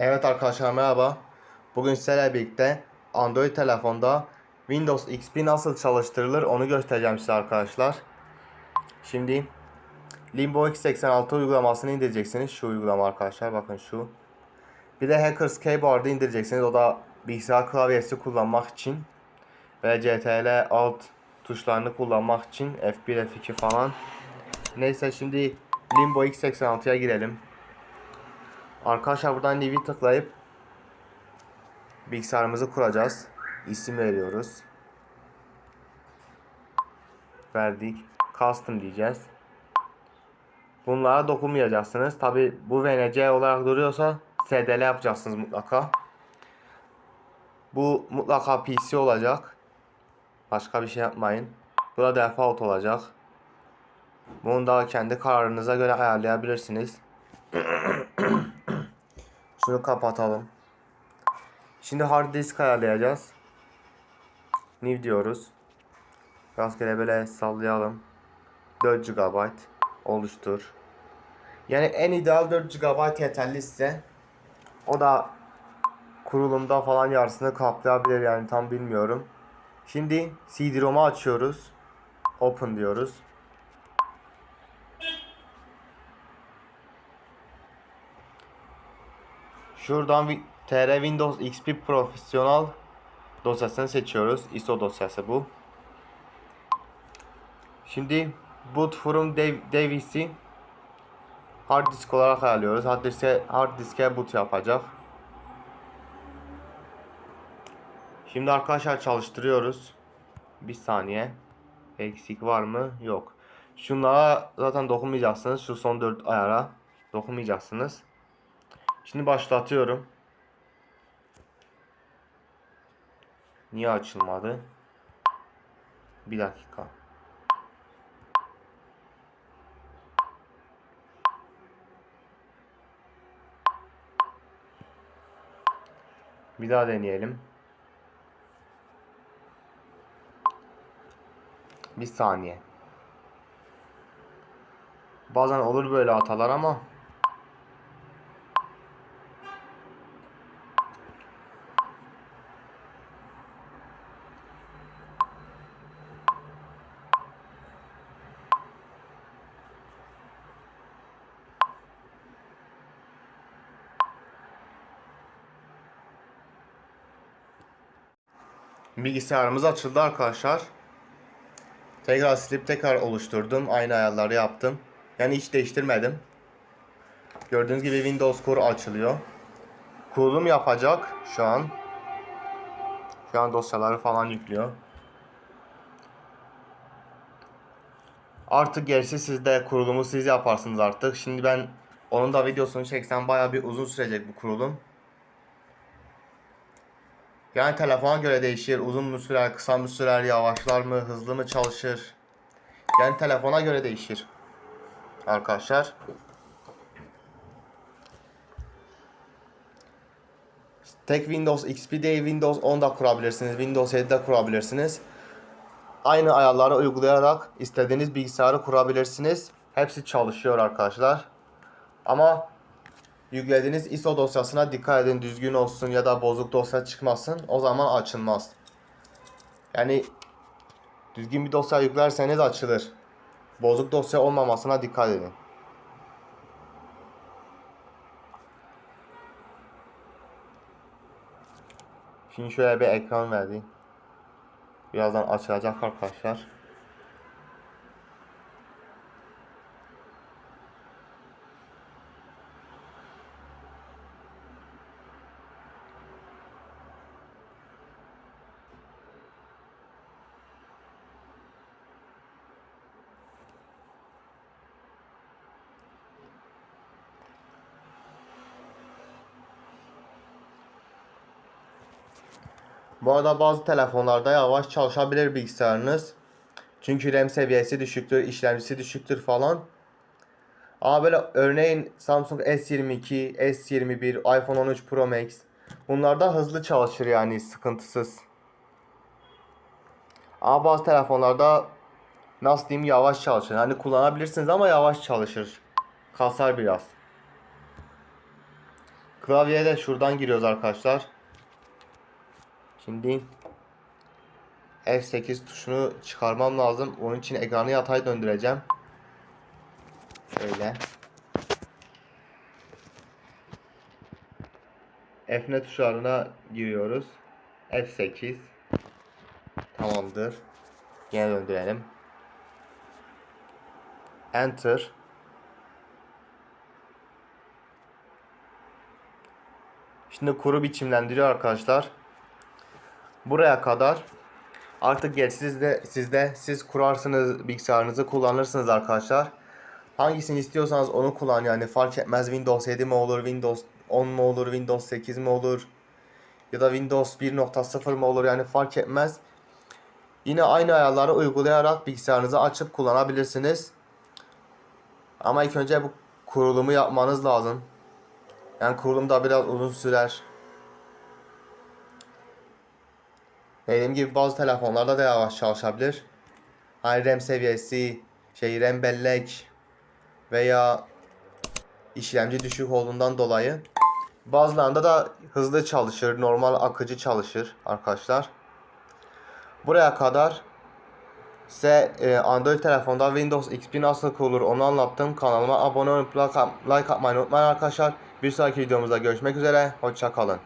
Evet arkadaşlar merhaba. Bugün sizlerle birlikte Android telefonda Windows XP nasıl çalıştırılır onu göstereceğim size arkadaşlar. Şimdi Limbo x86 uygulamasını indireceksiniz. Şu uygulama arkadaşlar bakın şu. Bir de Hackers Keyboard'ı indireceksiniz. O da bilgisayar klavyesi kullanmak için ve CTRL Alt tuşlarını kullanmak için F1 F2 falan. Neyse şimdi Limbo x86'ya girelim. Arkadaşlar buradan New'i tıklayıp bilgisayarımızı kuracağız. İsim veriyoruz. Verdik. Custom diyeceğiz. Bunlara dokunmayacaksınız. Tabi bu VNC olarak duruyorsa SDL yapacaksınız mutlaka. Bu mutlaka PC olacak. Başka bir şey yapmayın. Bu da default olacak. Bunu da kendi kararınıza göre ayarlayabilirsiniz. Şunu kapatalım. Şimdi hard disk ayarlayacağız. New diyoruz. Rastgele böyle sallayalım. 4 GB oluştur. Yani en ideal 4 GB yeterli size. O da kurulumda falan yarısını kaplayabilir yani tam bilmiyorum. Şimdi CD-ROM'u açıyoruz. Open diyoruz. Şuradan TR Windows XP Professional dosyasını seçiyoruz. ISO dosyası bu. Şimdi boot from Davis'i hard disk olarak ayarlıyoruz. Hard diske, hard diske boot yapacak. Şimdi arkadaşlar çalıştırıyoruz. Bir saniye. Eksik var mı? Yok. Şunlara zaten dokunmayacaksınız. Şu son 4 ayara dokunmayacaksınız. Şimdi başlatıyorum. Niye açılmadı? Bir dakika. Bir daha deneyelim. Bir saniye. Bazen olur böyle hatalar ama Bilgisayarımız açıldı arkadaşlar. Tekrar silip tekrar oluşturdum. Aynı ayarları yaptım. Yani hiç değiştirmedim. Gördüğünüz gibi Windows Core açılıyor. Kurulum yapacak şu an. Şu an dosyaları falan yüklüyor. Artık gerisi sizde kurulumu siz yaparsınız artık. Şimdi ben onun da videosunu çeksem baya bir uzun sürecek bu kurulum. Yani telefona göre değişir. Uzun mu sürer, kısa mı sürer, yavaşlar mı, hızlı mı çalışır? Yani telefona göre değişir. Arkadaşlar. Tek Windows XP değil Windows 10'da kurabilirsiniz. Windows 7'de kurabilirsiniz. Aynı ayarları uygulayarak istediğiniz bilgisayarı kurabilirsiniz. Hepsi çalışıyor arkadaşlar. Ama yüklediğiniz ISO dosyasına dikkat edin düzgün olsun ya da bozuk dosya çıkmasın. O zaman açılmaz. Yani düzgün bir dosya yüklerseniz açılır. Bozuk dosya olmamasına dikkat edin. Şimdi şöyle bir ekran verdi. Birazdan açılacak arkadaşlar. Bu arada bazı telefonlarda yavaş çalışabilir bilgisayarınız. Çünkü RAM seviyesi düşüktür, işlemcisi düşüktür falan. Ama böyle örneğin Samsung S22, S21, iPhone 13 Pro Max bunlarda hızlı çalışır yani sıkıntısız. Ama bazı telefonlarda nasıl diyeyim yavaş çalışır. Hani kullanabilirsiniz ama yavaş çalışır. Kasar biraz. Klavyeye de şuradan giriyoruz arkadaşlar. Şimdi F8 tuşunu çıkarmam lazım. Onun için ekranı yatay döndüreceğim. Şöyle. F tuşlarına giriyoruz. F8 Tamamdır. Yine döndürelim. Enter. Şimdi kuru biçimlendiriyor arkadaşlar. Buraya kadar artık geç sizde sizde siz kurarsınız bilgisayarınızı kullanırsınız arkadaşlar. Hangisini istiyorsanız onu kullan yani fark etmez Windows 7 mi olur, Windows 10 mu olur, Windows 8 mi olur ya da Windows 1.0 mı olur yani fark etmez. Yine aynı ayarları uygulayarak bilgisayarınızı açıp kullanabilirsiniz. Ama ilk önce bu kurulumu yapmanız lazım. Yani kurulum da biraz uzun sürer. Dediğim gibi bazı telefonlarda da yavaş çalışabilir. Hani RAM seviyesi, şey RAM bellek veya işlemci düşük olduğundan dolayı. Bazılarında da hızlı çalışır, normal akıcı çalışır arkadaşlar. Buraya kadar size e, Android telefonda Windows XP nasıl kurulur onu anlattım. Kanalıma abone olup like atmayı unutmayın arkadaşlar. Bir sonraki videomuzda görüşmek üzere. Hoşça kalın.